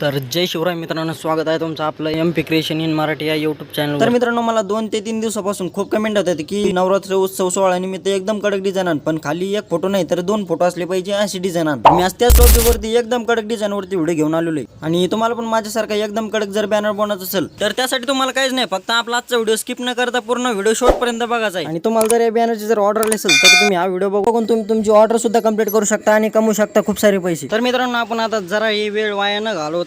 तर जय शिवराय मित्रांनो स्वागत आहे तुमचं आपलं M P creation in Marathi या युट्यूब चॅनल तर मित्रांनो मला दोन ते तीन दिवसापासून खूप कमेंट होतात की नवरात्र उत्सव सोहळा निमित्त एकदम कडक डिझाईन आण पण खाली एक फोटो नाही तर दोन फोटो असले पाहिजे अशी डिझाईन आण. मी आज त्याच टॉपिकवरती एकदम कडक डिझाईन वरती व्हिडिओ घेऊन आलेलो आहे. आणि तुम्हाला पण माझ्यासारखा एकदम कडक जर बॅनर बनवायचं असेल तर त्यासाठी तुम्हाला काहीच नाही फक्त आपला आजचा व्हिडिओ स्किप न करता पूर्ण व्हिडिओ शॉर्ट पर्यंत बघायचा आहे. आणि तुम्हाला जर या बॅनरची जर ऑर्डर आली असेल तर तुम्ही हा व्हिडिओ बघून तुम्ही तुमची ऑर्डर सुद्धा कंप्लीट करू शकता आणि कमवू शकता खूप सारे पैसे. तर मित्रांनो आपण आता जरा ही वेळ वाया न घालवता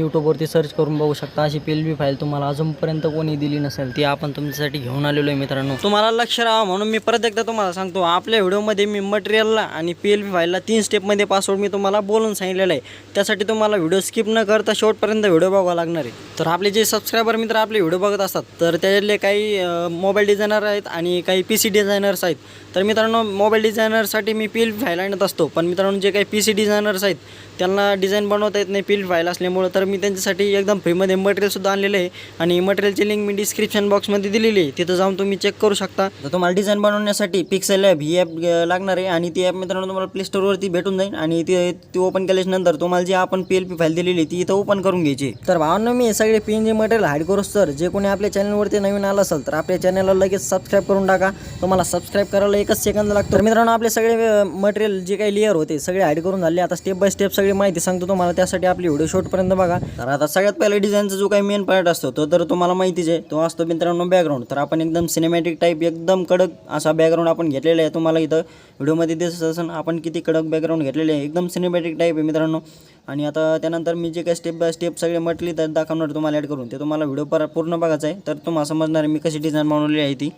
युट्यूबवरती सर्च करून बघू शकता. अशी पीएलपी फाईल तुम्हाला अजूनपर्यंत कोणी दिली नसेल ती आपण तुमच्यासाठी घेऊन आलेलो आहे मित्रांनो. तुम्हाला लक्ष राहा म्हणून मी परत एकदा तुम्हाला सांगतो आपल्या व्हिडिओमध्ये मी मटेरियलला आणि पीएलपी फाईलला तीन स्टेपमध्ये पासवर्ड मी तुम्हाला बोलून सांगितलेलं आहे. त्यासाठी तुम्हाला व्हिडिओ स्किप न करता शेवटपर्यंत व्हिडिओ बघावा लागणार आहे. तर आपले जे सबस्क्रायबर मित्र आपले व्हिडिओ बघत असतात तर त्याच्यातले काही मोबाईल डिझायनर आहेत आणि काही पी सी डिझायनर्स आहेत. तर मित्रांनो मोबाईल डिझायनरसाठी मी पील फाईल आणत असतो. पण मित्रांनो जे काही पी सी डिझायनर्स आहेत त्यांना डिझाईन बनवता येत नाही पील फाईल असल्यामुळं. तर मी त्यांच्यासाठी एकदम फ्रीमध्ये मटेरियलसुद्धा आणलेलं आहे. आणि मटेरियलची लिंक मी डिस्क्रिप्शन बॉक्समध्ये दिलेली आहे. तिथं जाऊन तुम्ही चेक करू शकता. तर तुम्हाला डिझाईन बनवण्यासाठी पिक्सेल ॲप ही ॲप लागणार आहे. आणि ती ॲप मित्रांनो तुम्हाला प्ले स्टोरवरती भेटून जाईल. आणि ती ती ओपन केल्याच्यानंतर तुम्हाला जी आपण पी एल पी फाईल दिलेली ती इथं ओपन करून घ्यायची तर भावांना मी सगळे P N G material hide करू तर जे कोणी आपल्या चॅनलवरती नवीन आलं असेल तर आपल्या चॅनलला लगेच सबस्क्राईब करून टाका. तुम्हाला सबस्क्राईब करायला एकच सेकंद लागतो. तर मित्रांनो आपले सगळे मटेरियल जे काही लेअर होते सगळे हाईड करून झाले. आता स्टेप बाय स्टेप सगळे माहिती सांगतो तुम्हाला त्यासाठी आपली व्हिडिओ शॉर्टपर्यंत बघा. तर आता सगळ्यात पहिला डिझाईनचा जो काही मेन पार्ट असतो तो तर तुम्हाला माहितीच आहे. तो असतो मित्रांनो बॅकग्राऊंड तर आपण एकदम सिनेमॅटिक टाईप एकदम कडक असा बॅकग्राऊंड आपण घेतलेला आहे. तुम्हाला इथं व्हिडिओमध्ये दिसत असेल आपण किती कडक बॅकग्राऊंड घेतलेले आहे. एकदम सिनेमॅटिक टाईप आहे मित्रांनो. आणि आता त्यानंतर मी जे काही स्टेप बाय स्टेप सगळे म्हटली तर दाखवणार तुम्हाला ॲड करून. ते तुम्हाला व्हिडिओ पर पूर्ण बघायचा आहे. तर तुम्हाला समजणार मी कशी डिझाईन बनवलेली आहे ती.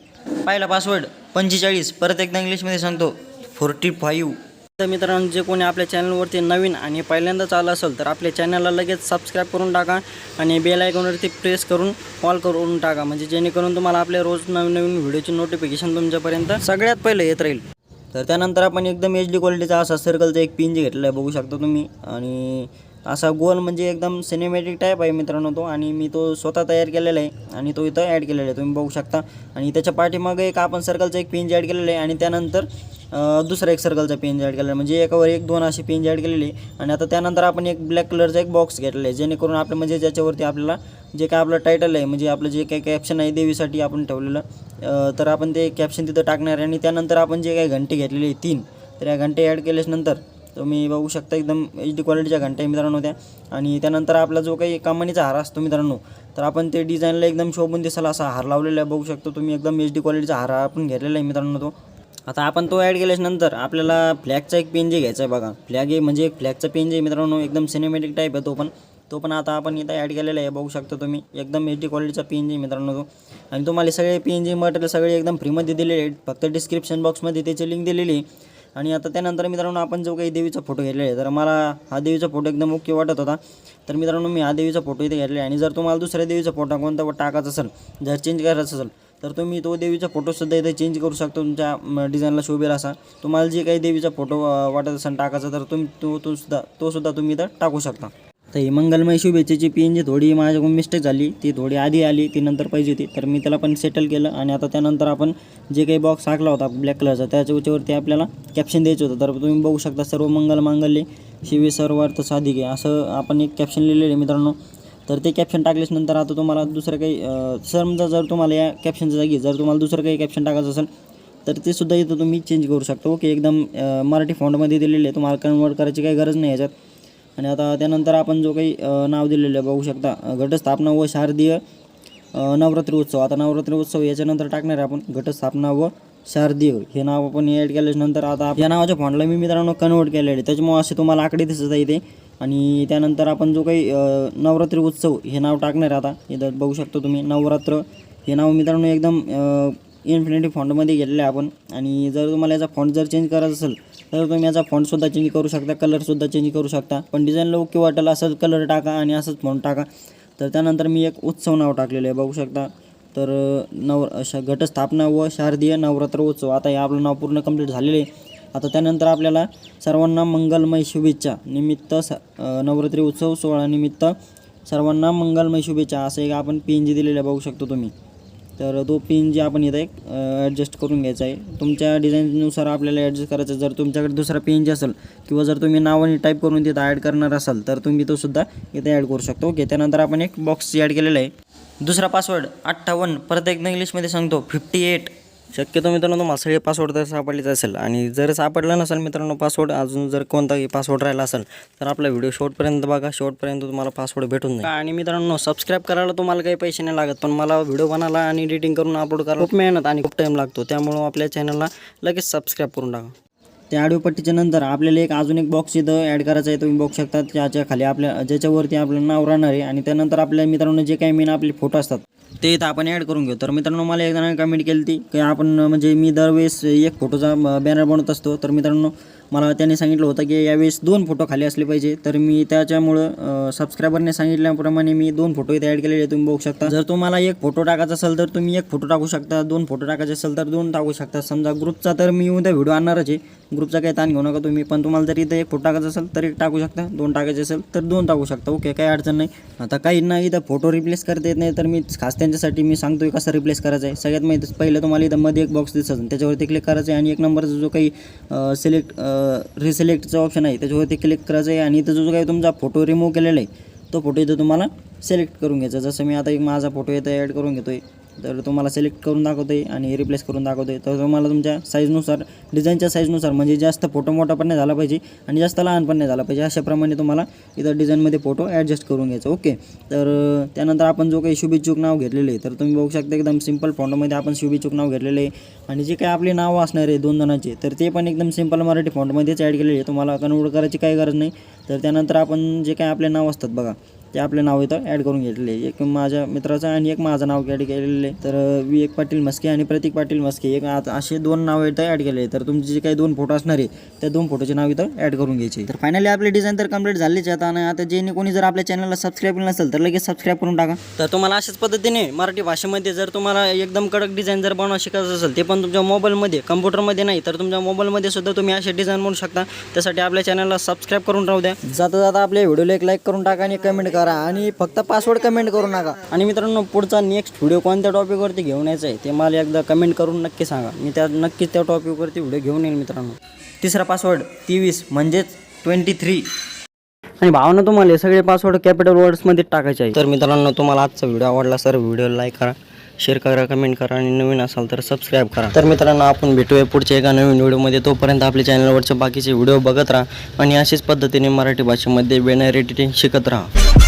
पहिला पासवर्ड पंचेचाळीस. परत एकदा इंग्लिशमध्ये सांगतो फोर्टी फाईव्ह तर मित्रांनो जे कोणी आपल्या चॅनलवरती नवीन आणि पहिल्यांदाच आलं असेल तर आपल्या चॅनलला लगेच सबस्क्राईब करून टाका आणि बेल आयकॉनवरती प्रेस करून कॉल करून टाका. म्हणजे जेणेकरून तुम्हाला आपल्या रोज नवीन नवीन व्हिडिओची नोटिफिकेशन तुमच्यापर्यंत सगळ्यात पहिलं येत राहील. तर त्यानंतर आपण एकदम एच डी क्वालिटीचा असा सर्कलचा एक पिंज घेतला आहे बघू शकता तुम्ही. आणि असा गोल म्हणजे एकदम सिनेमॅटिक टाईप आहे मित्रांनो तो. आणि मी तो स्वतः तयार केलेला आहे आणि तो इथं ॲड केलेला आहे तुम्ही बघू शकता. आणि त्याच्या पाठीमागे एक आपण सर्कलचा एक पिंज ॲड केलेला आहे आणि त्यानंतर दुसरा एक सर्कलचा पेन ॲड केलेला आहे. म्हणजे एकावर एक दोन असे पेन ॲड केलेले आहे. आणि आता त्यानंतर आपण एक ब्लॅक कलरचा एक बॉक्स घेतलेला आहे. जेणेकरून आपलं म्हणजे ज्याच्यावरती आपल्याला जे काय आपलं टायटल आहे म्हणजे आपलं जे काही कॅप्शन आहे देवीसाठी आपण ठेवलेलं तर आपण ते कॅप्शन तिथं टाकणार आहे. आणि त्यानंतर आपण जे काही घंटे घेतलेले आहे तीन तर या घंटे ॲड केल्याच्यानंतर तुम्ही बघू शकता एकदम एच डी क्वालिटीच्या घंटा मित्रांनो त्या. आणि त्यानंतर आपला जो काही कमानीचा हार असतो मित्रांनो तर आपण ते डिझाईनला एकदम शोभून दिसायला असा हार लावलेला आहे. बघू शकतो तुम्ही एकदम एच डी क्वालिटीचा हार आपण घेतलेला आहे मित्रांनो तो. आता आपण तो ॲड केल्याच्यानंतर आपल्याला फ्लॅगचा एक पेन जे घ्यायचा आहे बघा. फ्लॅग म्हणजे आहे म्हणजे एक फ्लॅगचा पेन जे मित्रांनो एकदम सिनेमॅटिक टाईप आहे तो पण. तो पण आता आपण इथं ॲड केलेला आहे बघू शकता तुम्ही. एकदम एच डी क्वालिटीचा पी एन जी मित्रांनो तो. आणि तुम्हाला सगळे पी एन जी मटेरियल सगळे एकदम फ्रीमध्ये दिलेले आहेत. फक्त डिस्क्रिप्शन बॉक्समध्ये त्याची लिंक दिलेली आहे. आणि आता त्यानंतर मित्रांनो आपण जो काही देवीचा फोटो घेतलेला आहे तर मला हा देवीचा फोटो एकदम ओके वाटत होता. तर मित्रांनो मी हा देवीचा फोटो इथे घेतला आहे. आणि जर तुम्हाला दुसऱ्या देवीचा फोटो कोणता टाकायचा असेल जर चेंज करायचा असेल तर तुम्ही तो देवीचा फोटोसुद्धा इथे चेंज करू शकता तुमच्या डिझाईनला शोभेल असा. तुम्हाला जे काही देवीचा फोटो वाटत असेल टाकायचा तर तुम्ही तो तो सुद्धा तो सुद्धा तुम्ही इथं टाकू शकता. तर ही मंगलमय शुभेच्छेची पिन जी थोडी माझ्याकडून मिस्टेक झाली. ती थोडी आधी आली ती नंतर पाहिजे होती. तर मी त्याला पण सेटल केलं आणि आता त्यानंतर आपण जे काही बॉक्स टाकला होता ब्लॅक कलरचा त्याच्या उच्यावरती आपल्याला कॅप्शन द्यायचं होतं. तर तुम्ही बघू शकता सर्व मंगल मांगल्ये. शिवे सर्वार्थ साधिके. असं आपण एक कॅप्शन लिहिलेलं आहे मित्रांनो. तर ते कॅप्शन टाकल्याच नंतर आता तुम्हाला दुसरं काही समजा जर तुम्हाला या कॅप्शनच्या जागी जर तुम्हाला दुसरं काही कॅप्शन टाकायचं असेल तर ते सुद्धा इथं तुम्ही चेंज करू शकता. ओके एकदम मराठी फॉन्टमध्ये दिलेले आहे. तुम्हाला कन्वर्ट करायची काही गरज नाही याच्यात. आणि आता त्यानंतर आपण जो काही नाव दिलेलं आहे बघू शकता. घटस्थापना व शारदीय नवरात्री उत्सव. आता नवरात्री उत्सव याच्यानंतर टाकणार आहे आपण. घटस्थापना व शारदीय. हे नाव आपण ॲड केल्याच्यानंतर आता या नावाच्या फॉन्टला मी मित्रांनो कन्वर्ट केलेलं आहे. त्याच्यामुळे असे तुम्हाला आकडे दिसत आहे इथे आणि त्यानंतर आपण जो काही नवरात्री उत्सव हे नाव टाकणार आता इथं बघू शकतो तुम्ही. नवरात्र हे नाव मित्रांनो एकदम इन्फिनिटी फॉन्टमध्ये घेतलेलं आहे आपण. आणि जर तुम्हाला याचा फॉन्ट जर चेंज करायचा असेल तर तुम्ही याचा फॉन्टसुद्धा चेंज करू शकता कलरसुद्धा चेंज करू शकता. पण डिझाईनला ओके वाटेल असंच कलर टाका आणि असंच फॉन्ट टाका. तर त्यानंतर मी एक उत्सव नाव टाकलेलं आहे बघू शकता. तर नव अशा घटस्थापना व शारदीय नवरात्र उत्सव. आता हे आपलं नाव पूर्ण कंप्लीट झालेलं आहे. आता त्यानंतर आपल्याला सर्वांना मंगलमय शुभेच्छा. निमित्त स नवरात्री उत्सव सोहळ्यानिमित्त सर्वांना मंगलमय शुभेच्छा. असं एक आपण पिन जी दिलेलं आहे बघू शकतो तुम्ही. तर तो पिन जे आपण इथं एक ॲडजस्ट करून घ्यायचा आहे. तुमच्या डिझाईननुसार आपल्याला ॲडजस्ट करायचं जर तुमच्याकडे दुसरा पेन जे असेल किंवा जर तुम्ही नावाने टाईप करून तिथं ॲड करणार असाल तर तुम्ही तो सुद्धा इथे ॲड करू शकतो. ओके त्यानंतर आपण एक बॉक्स ॲड केलेला आहे. दुसरा पासवर्ड अठ्ठावन्न. परत एकदा इंग्लिशमध्ये सांगतो फिफ्टी एट शक्यतो मित्रांनो सगळे पासवर्ड तर सापडलेच असेल. आणि जर सापडला नसेल मित्रांनो पासवर्ड अजून जर कोणताही पासवर्ड राहिला असेल तर आपला व्हिडिओ शेवटपर्यंत बघा. शेवटपर्यंत तुम्हाला पासवर्ड भेटून जाईल. आणि मित्रांनो सबस्क्राईब करायला तुम्हाला काही पैसे नाही लागत पण मला व्हिडिओ बनायला आणि एडिटिंग करून अपलोड करायला खूप मेहनत आणि खूप टाईम लागतो. त्यामुळं आपल्या चॅनलला लगेच सबस्क्राईब करून टाका. त्या आडिओ पट्टीच्या नंतर आपल्याला एक अजून एक बॉक्स इथं ॲड करायचा आहे तुम्ही बघू शकता. त्याच्याखाली आपल्या ज्याच्यावरती आपलं नाव राहणार आहे. आणि त्यानंतर आपल्या मित्रांनो जे काही मेन आपले फोटो असतात ते इथं आपण ॲड करून घेऊ. तर मित्रांनो मला एक कमेंट केली ती की आपण म्हणजे मी दरवेळेस एक फोटोचा बॅनर बनवत असतो. तर मित्रांनो मला त्यांनी सांगितलं होतं की यावेळेस दोन फोटो खाली असले पाहिजे. तर मी त्याच्यामुळं सबस्क्रायबरने सांगितल्याप्रमाणे मी दोन फोटो इथे ॲड केलेले आहे तुम्ही बघू शकता. जर तुम्हाला एक फोटो टाकायचा असेल तर तुम्ही एक फोटो टाकू शकता. दोन फोटो टाकायचे असेल तर दोन टाकू शकता. समजा ग्रुपचा तर मी उद्या व्हिडिओ आणणारच आहे. ग्रुपचा काही ताण घेऊ नका तुम्ही. पण तुम्हाला जर इथं एक फोटो टाकायचा असेल तर एक टाकू शकता. दोन टाकायचे असेल तर दोन टाकू शकता. ओके काही अडचण नाही. आता काही नाही इथं फोटो रिप्लेस करता येत नाही तर मी खास त्यांच्यासाठी मी सांगतोय कसं रिप्लेस करायचं आहे. सगळ्यात माहिती पहिलं तुम्हाला इथं मध्ये एक बॉक्स दिसत त्याच्यावरती क्लिक करायचं आहे आणि एक नंबरचा जो काही सिलेक्ट रिसिलेक्टचा ऑप्शन आहे त्याच्यावरती क्लिक करायचं आहे आणि इथं जो काही तुमचा फोटो रिमूव्ह केलेला आहे तो फोटो इथं तुम्हाला सिलेक्ट करून घ्यायचा जसं मी आता एक माझा फोटो इथं ॲड करून घेतो आहे तर तुम्हाला सिलेक्ट करून दाखवते आणि रिप्लेस करून दाखवते तर तुम्हाला तुमच्या साईजनुसार डिझाईनच्या साईजनुसार म्हणजे जास्त फोटो मोठा पण नाही झाला पाहिजे आणि जास्त लहान पण नाही झाला पाहिजे. अशाप्रमाणे तुम्हाला इथं डिझाईनमध्ये फोटो ॲडजस्ट करून घ्यायचा. ओके तर त्यानंतर आपण जो काही शुभेच्छुक नाव घेतलेले आहे तर तुम्ही बघू शकता एकदम सिंपल फॉन्टमध्ये आपण शुभेच्छुक नाव घेतलेले आहे. आणि जे काही आपले नावं असणार आहे दोन जणांचे तर ते पण एकदम सिंपल मराठी फॉन्टमध्येच ॲड केलेले आहे. तुम्हाला कन्वर्ट करायची काही गरज नाही. तर त्यानंतर आपण जे काही आपले नाव असतात बघा ते आपले नाव इथं ॲड करून घेतलेले. आहे. एक माझ्या मित्राचं आणि एक माझं नाव ॲड केलेलं. आहे तर विवेक पाटील मस्के आणि प्रतीक पाटील मस्के एक आता असे दोन नाव इथं ॲड केले. तर तुमचे जे काही दोन फोटो असणार आहे त्या दोन फोटोचे नाव इथं ॲड करून घ्यायचे. तर फायनली आपले डिझाईन तर कंप्लीट झालेच आता आणि आता जे कोणी जर आपल्या चॅनलला सबस्क्राईब केलं नसेल तर लगेच सबस्क्राईब करून टाका. तर तुम्हाला अशाच पद्धतीने मराठी भाषेमध्ये जर तुम्हाला एकदम कडक डिझाईन जर बनवा शिकायचं असेल ते पण तुमच्या मोबाईलमध्ये कम्प्युटरमध्ये नाही तर तुमच्या मोबाईलमध्ये सुद्धा तुम्ही असे डिझाईन बनवू शकता. त्यासाठी आपल्या चॅनलला सबस्क्राईब करून राहू द्या. जाता जाता आपल्या व्हिडिओला एक लाईक करून टाका आणि कमेंट करा आणि फक्त पासवर्ड कमेंट करू नका. आणि मित्रांनो पुढचा नेक्स्ट व्हिडिओ कोणत्या टॉपिकवरती घेऊन यायचा आहे ते मला एकदा कमेंट करून नक्की सांगा. मी त्या नक्कीच त्या टॉपिकवरती व्हिडिओ घेऊन येईल मित्रांनो. तिसरा पासवर्ड तेवीस म्हणजेच ट्वेंटी थ्री आणि भावना तुम्हाला हे सगळे पासवर्ड कॅपिटल वर्ड्समध्ये टाकायचे आहे तर मित्रांनो तुम्हाला आजचा व्हिडिओ आवडला सर व्हिडिओ लाईक करा शेअर करा कमेंट करा आणि नवीन असाल तर सबस्क्राईब करा. तर मित्रांनो आपण भेटूया पुढच्या एका नवीन व्हिडिओमध्ये तोपर्यंत आपल्या चॅनलवरचे बाकीचे व्हिडिओ बघत राहा आणि अशाच पद्धतीने मराठी भाषेमध्ये बॅनर एडिटिंग शिकत राहा.